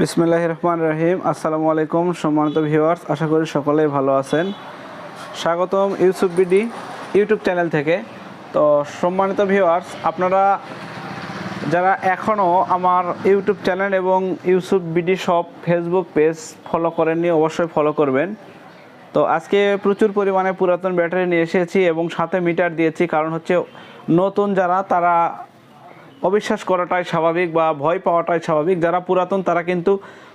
বিসমিল্লাহ রহমান রহিম আসসালামু আলাইকুম, সম্মানিত ভিউয়ার্স, আশা করি সকলেই ভালো আছেন। স্বাগতম ইউসুফ বিডি ইউটিউব চ্যানেল থেকে। তো সম্মানিত ভিউয়ার্স, আপনারা যারা এখনও আমার ইউটিউব চ্যানেল এবং Yusuf BD shop Facebook page follow করেননি, অবশ্যই ফলো করবেন। তো আজকে প্রচুর পরিমাণে পুরাতন ব্যাটারি নিয়ে এসেছি এবং সাথে মিটার দিয়েছি, কারণ হচ্ছে নতুন যারা, তারা অবিশ্বাস করাটাই স্বাভাবিক বা ভয় পাওয়াটাই স্বাভাবিক। যারা পুরাতন, তারা কিন্তু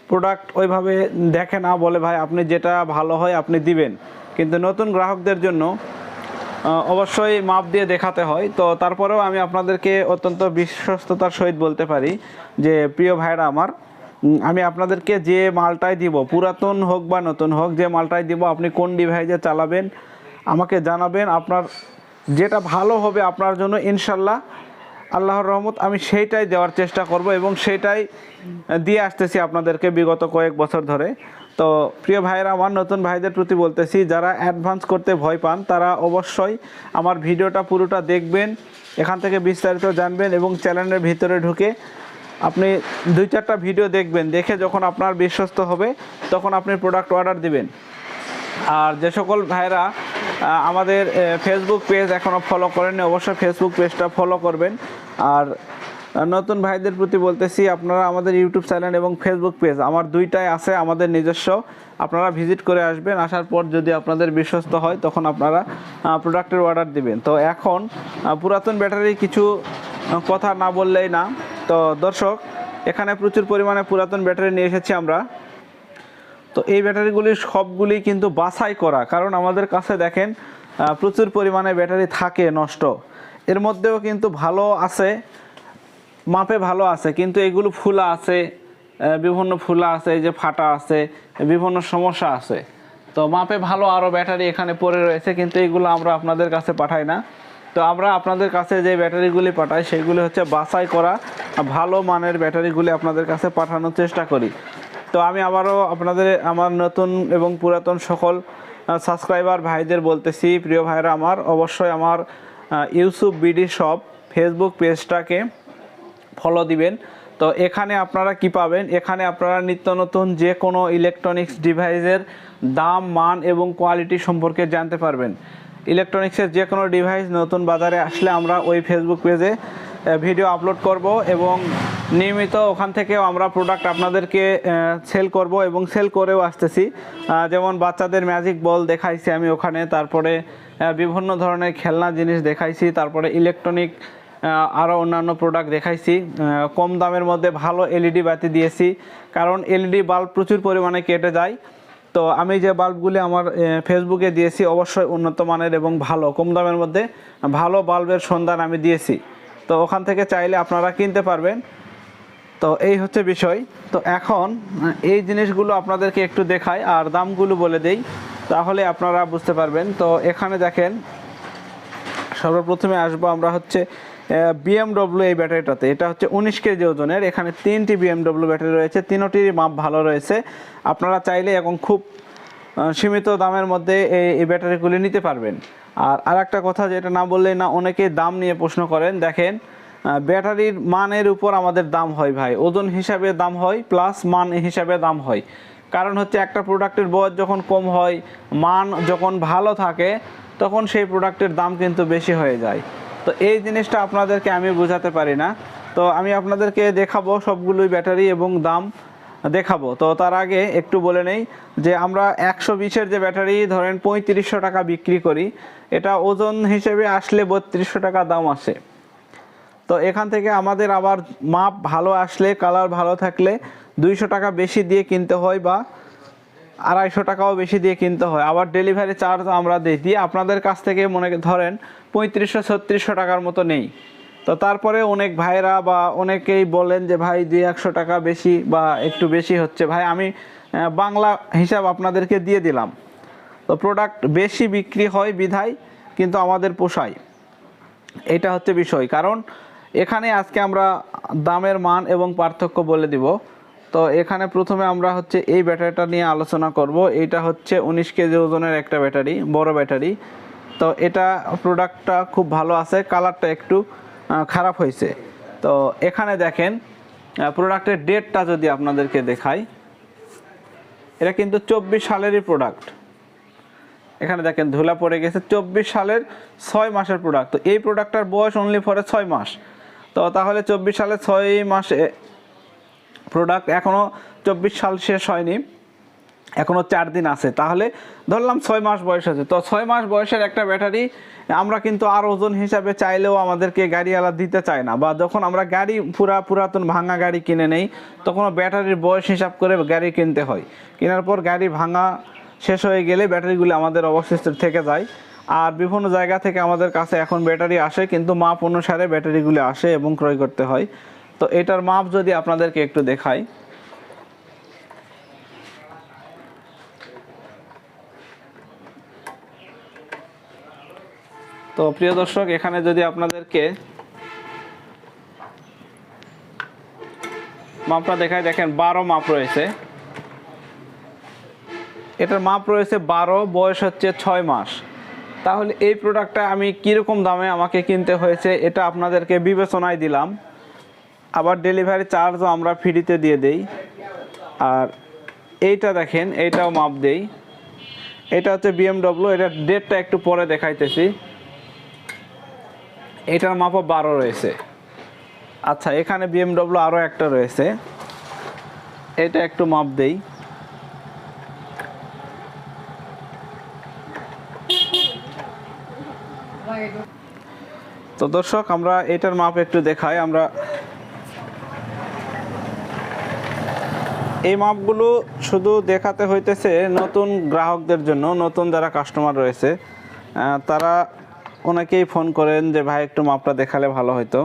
প্রোডাক্ট ওইভাবে দেখে না, বলে, ভাই, আপনি যেটা ভালো হয় আপনি দিবেন। কিন্তু নতুন গ্রাহকদের জন্য অবশ্যই মাপ দিয়ে দেখাতে হয়। তো তারপরেও আমি আপনাদেরকে অত্যন্ত বিশ্বস্ততার সহিত বলতে পারি যে, প্রিয় ভাইরা আমার আমি আপনাদেরকে যে মালটাই দিব, পুরাতন হোক বা নতুন হোক, যে মালটাই দিব, আপনি কোন ডিভাইসে চালাবেন, আমাকে জানাবেন। আপনার যেটা ভালো হবে আপনার জন্য, ইনশাল্লাহ আল্লাহর রহমত, আমি সেইটাই দেওয়ার চেষ্টা করব এবং সেইটাই দিয়ে আসতেছি আপনাদেরকে বিগত কয়েক বছর ধরে। তো প্রিয় ভাইয়েরা, আমার নতুন ভাইদের প্রতি বলতেছি, যারা অ্যাডভান্স করতে ভয় পান, তারা অবশ্যই আমার ভিডিওটা পুরোটা দেখবেন, এখান থেকে বিস্তারিত জানবেন এবং চ্যানেলের ভিতরে ঢুকে আপনি দুই চারটা ভিডিও দেখবেন। দেখে যখন আপনার বিশ্বস্ত হবে, তখন আপনি প্রোডাক্ট অর্ডার দিবেন। আর যে সকল ভাইরা আমাদের ফেসবুক পেজ এখনও ফলো করেননি, অবশ্যই ফেসবুক পেজটা ফলো করবেন। আর নতুন ভাইদের প্রতি বলতেছি, আপনারা আমাদের ইউটিউব চ্যানেল এবং ফেসবুক পেজ আমার দুইটাই আছে, আমাদের নিজস্ব। আপনারা ভিজিট করে আসবেন, আসার পর যদি আপনাদের বিশ্বস্ত হয়, তখন আপনারা প্রোডাক্টের অর্ডার দিবেন। তো এখন পুরাতন ব্যাটারি কিছু কথা না বললেই না। তো দর্শক, এখানে প্রচুর পরিমাণে পুরাতন ব্যাটারি নিয়ে এসেছি আমরা। তো এই ব্যাটারিগুলি সবগুলি কিন্তু বাছাই করা, কারণ আমাদের কাছে দেখেন প্রচুর পরিমাণে ব্যাটারি থাকে নষ্ট। এর মধ্যেও কিন্তু ভালো আছে, মাপে ভালো আছে, কিন্তু এগুলো ফুলা আছে বিভিন্ন ফুলা আছে, এই যে ফাটা আছে, বিভিন্ন সমস্যা আছে। তো মাপে ভালো আরও ব্যাটারি এখানে পড়ে রয়েছে, কিন্তু এগুলো আমরা আপনাদের কাছে পাঠাই না। তো আমরা আপনাদের কাছে যে ব্যাটারিগুলি পাঠাই, সেগুলি হচ্ছে বাছাই করা, ভালো মানের ব্যাটারিগুলি আপনাদের কাছে পাঠানোর চেষ্টা করি। তো আমি আবারও আপনাদের, আমার নতুন এবং পুরাতন সকল সাবস্ক্রাইবার ভাইদের বলতেছি, প্রিয় ভাইরা আমার, অবশ্যই আমার ইউসুফ বিডি শপ ফেসবুক পেজটাকে ফলো দিবেন। তো এখানে আপনারা কি পাবেন? এখানে আপনারা নিত্য নতুন যে কোনো ইলেকট্রনিক্স ডিভাইসের দাম, মান এবং কোয়ালিটি সম্পর্কে জানতে পারবেন। ইলেকট্রনিক্সের যে কোনো ডিভাইস নতুন বাজারে আসলে আমরা ওই ফেসবুক পেজে ভিডিও আপলোড করব এবং নিয়মিত ওখান থেকেও আমরা প্রোডাক্ট আপনাদেরকে সেল করব এবং সেল করেও আসতেছি। যেমন বাচ্চাদের ম্যাজিক বল দেখাইছি আমি ওখানে, তারপরে বিভিন্ন ধরনের খেলনা জিনিস দেখাইছি, তারপরে ইলেকট্রনিক আরও অন্যান্য প্রোডাক্ট দেখাইছি। কম দামের মধ্যে ভালো এলইডি বাতি দিয়েছি, কারণ এলইডি বাল্ব প্রচুর পরিমাণে কেটে যায়। তো আমি যে বাল্বগুলি আমার ফেসবুকে দিয়েছি, অবশ্যই উন্নত মানের এবং ভালো, কম দামের মধ্যে ভালো বাল্বের সন্ধান আমি দিয়েছি। তো ওখান থেকে চাইলে আপনারা কিনতে পারবেন। তো এই হচ্ছে বিষয়। তো এখন, এই জিনিসগুলো আপনাদেরকে একটু দেখাই আর দামগুলো বলে দেই, তাহলে আপনারা বুঝতে পারবেন। তো এখানে দেখেন, সর্বপ্রথমে আসব আমরা হচ্ছে বিএমডব্লিউ এই ব্যাটারিটাতে। এটা হচ্ছে উনিশ কেজি ওজনের। এখানে তিনটি বিএমডব্লিউ ব্যাটারি রয়েছে, তিনোটির মাপ ভালো রয়েছে। আপনারা চাইলে এখন খুব সীমিত দামের মধ্যে এই ব্যাটারিগুলি নিতে পারবেন। আর আর একটা কথা যেটা না বললেই না অনেকেই দাম নিয়ে প্রশ্ন করেন, দেখেন ব্যাটারির মানের উপর আমাদের দাম হয় ভাই। ওজন হিসাবে দাম হয় প্লাস মান হিসাবে দাম হয়। কারণ হচ্ছে একটা প্রোডাক্টের বয়স যখন কম হয়, মান যখন ভালো থাকে, তখন সেই প্রোডাক্টের দাম কিন্তু বেশি হয়ে যায়। তো এই জিনিসটা আপনাদেরকে আমি বোঝাতে পারি না। তো আমি আপনাদেরকে দেখাবো সবগুলোই ব্যাটারি এবং দাম। দেখাবো। তো তার আগে একটু বলে নেই যে আমরা একশো বিশের যে ব্যাটারি, ধরেন পঁয়ত্রিশশো টাকা বিক্রি করি, এটা ওজন হিসেবে আসলে বত্রিশশো টাকা দাম আসে। তো এখান থেকে আমাদের আবার মাপ ভালো আসলে, কালার ভালো থাকলে দুইশো টাকা বেশি দিয়ে কিনতে হয় বা আড়াইশো টাকাও বেশি দিয়ে কিনতে হয়। আবার ডেলিভারি চার্জ আমরা দিই। দিয়ে আপনাদের কাছ থেকে মনে ধরেন পঁয়ত্রিশশো, ছত্রিশশো টাকার মতো নেই। তো তারপরে অনেক ভাইরা বা অনেকেই বলেন যে, ভাই, দুই একশো টাকা বেশি বা একটু বেশি হচ্ছে। ভাই, আমি বাংলা হিসাব আপনাদেরকে দিয়ে দিলাম। তো প্রোডাক্ট বেশি বিক্রি হয় বিধায় কিন্তু আমাদের পোষায়। এটা হচ্ছে বিষয়। কারণ এখানে আজকে আমরা দামের মান এবং পার্থক্য বলে দিব। তো এখানে প্রথমে আমরা হচ্ছে এই ব্যাটারিটা নিয়ে আলোচনা করব। এটা হচ্ছে উনিশ কেজি ওজনের একটা ব্যাটারি, বড় ব্যাটারি। তো এটা প্রোডাক্টটা খুব ভালো আছে। কালারটা একটু খারাপ হয়েছে। তো এখানে দেখেন প্রোডাক্টের ডেটটা যদি আপনাদেরকে দেখাই, এটা কিন্তু চব্বিশ সালেরই প্রোডাক্ট এখানে দেখেন, ধুলা পড়ে গেছে। চব্বিশ সালের ছয় মাসের প্রোডাক্ট তো এই প্রোডাক্টটার বয়স অনলি ফরে ছয় মাস। তো তাহলে চব্বিশ সালে ছয় মাসে প্রোডাক্ট এখনও চব্বিশ সাল শেষ হয়নি। এখনও চার দিন আছে। তাহলে ধরলাম ছয় মাস বয়স আছে। তো ছয় মাস বয়সের একটা ব্যাটারি আমরা কিন্তু আর ওজন হিসাবে চাইলেও আমাদেরকে গাড়িওয়ালা দিতে চায় না। বা যখন আমরা গাড়ি পুরা পুরাতন ভাঙা গাড়ি কিনে নেই তখন ব্যাটারির বয়স হিসাব করে গাড়ি কিনতে হয়। কেনার পর গাড়ি ভাঙা শেষ হয়ে গেলে ব্যাটারিগুলি আমাদের অবশিষ্ট থেকে যায়। আর বিভিন্ন জায়গা থেকে আমাদের কাছে এখন ব্যাটারি আসে, কিন্তু মাপ অনুসারে ব্যাটারিগুলি আসে এবং ক্রয় করতে হয়। তো এটার মাপ যদি আপনাদেরকে একটু দেখাই। তো প্রিয় দর্শক, এখানে যদি আপনাদেরকে মাপটা দেখায় দেখেন বারো মাপ রয়েছে। এটার মাপ রয়েছে বারো, বয়স হচ্ছে ছয় মাস। তাহলে এই প্রোডাক্টটা আমি কীরকম দামে আমাকে কিনতে হয়েছে, এটা আপনাদেরকে বিবেচনায় দিলাম। আবার ডেলিভারি চার্জও আমরা ফ্রিতে দিয়ে দেই। আর এইটা দেখেন, এইটাও মাপ দেই। এটা হচ্ছে বিএমডব্লিউ এটার ডেটটা একটু পরে দেখাইতেছি। এটার মাপও বারো রয়েছে। আচ্ছা এখানে বিএমডব্লিউ আরও একটা রয়েছে। এটা একটু মাপ দেই। তো দর্শক, আমরা এটার মাপ একটু দেখাই। আমরা এই মাপগুলো শুধু দেখাতে হইতেছে নতুন গ্রাহকদের জন্য, নতুন যারা কাস্টমার রয়েছে তারা অনেকেই ফোন করেন যে, ভাই, একটু মাপটা দেখালে ভালো হতো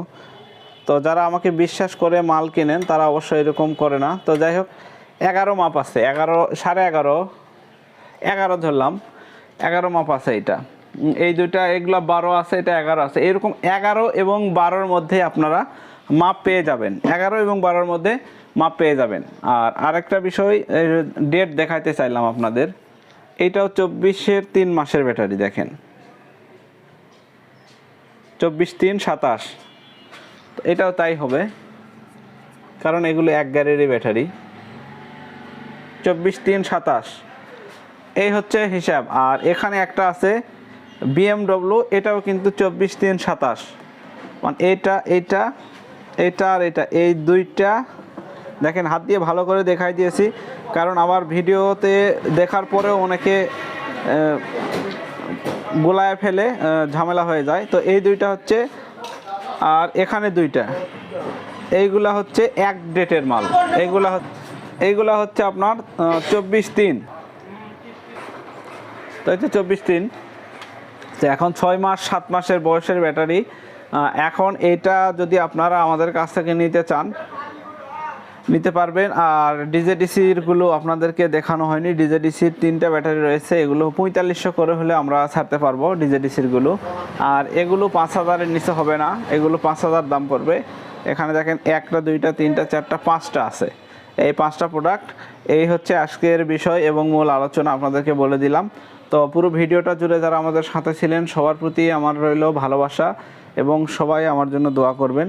তো যারা আমাকে বিশ্বাস করে মাল কিনেন, তারা অবশ্যই এরকম করে না। তো যাই হোক, এগারো মাপ আছে। এগারো, সাড়ে এগারো এগারো ধরলাম। এগারো মাপ আছে এটা। এই দুইটা, এগুলো বারো আছে, এটা এগারো আছে। এরকম এগারো এবং বারোর মধ্যে আপনারা মাপ পেয়ে যাবেন। এগারো এবং বারোর মধ্যে মাপ পেয়ে যাবেন। আর আরেকটা বিষয় ডেট দেখাইতে চাইলাম আপনাদের। এইটাও চব্বিশের তিন মাসের ব্যাটারি দেখেন। চব্বিশ তিন সাতাশ। এটাও তাই হবে, কারণ এগুলো এক গাড়িরই ব্যাটারি। চব্বিশ তিন সাতাশ, এই হচ্ছে হিসাব। আর এখানে একটা আছে বিএমডব্লিউ এটাও কিন্তু চব্বিশ তিন সাতাশ। মানে এটা এটা এটা আর এটা, এই দুইটা, দেখেন হাত দিয়ে ভালো করে দেখাই দিয়েছি। কারণ আমার ভিডিওতে দেখার পরেও অনেকে গোলায় ফেলে ঝামেলা হয়ে যায়। তো এই দুইটা হচ্ছে, আর এখানে দুইটা। এইগুলা হচ্ছে এক ডেটের মাল। এইগুলা এইগুলা হচ্ছে আপনার চব্বিশ তিন। তো হচ্ছে চব্বিশ তিন। তো এখন ছয় মাস, সাত মাসের বয়সের ব্যাটারি। এখন এটা যদি আপনারা আমাদের কাছ থেকে নিতে চান নিতে পারবেন। আর ডিজেডিসিরগুলো আপনাদেরকে দেখানো হয়নি। ডিজেডিসির তিনটা ব্যাটারি রয়েছে। এগুলো পঁয়তাল্লিশশো করে হলে আমরা ছাড়তে পারব ডিজেডিসিরগুলো। আর এগুলো পাঁচ হাজারের নিচে হবে না। এগুলো পাঁচ হাজার দাম পড়বে। এখানে দেখেন একটা, দুইটা, তিনটা, চারটা, পাঁচটা আছে। এই পাঁচটা প্রোডাক্ট এই হচ্ছে আজকের বিষয় এবং মূল আলোচনা আপনাদেরকে বলে দিলাম। তো পুরো ভিডিওটা জুড়ে যারা আমাদের সাথে ছিলেন, সবার প্রতি আমার রইল ভালোবাসা এবং সবাই আমার জন্য দোয়া করবেন।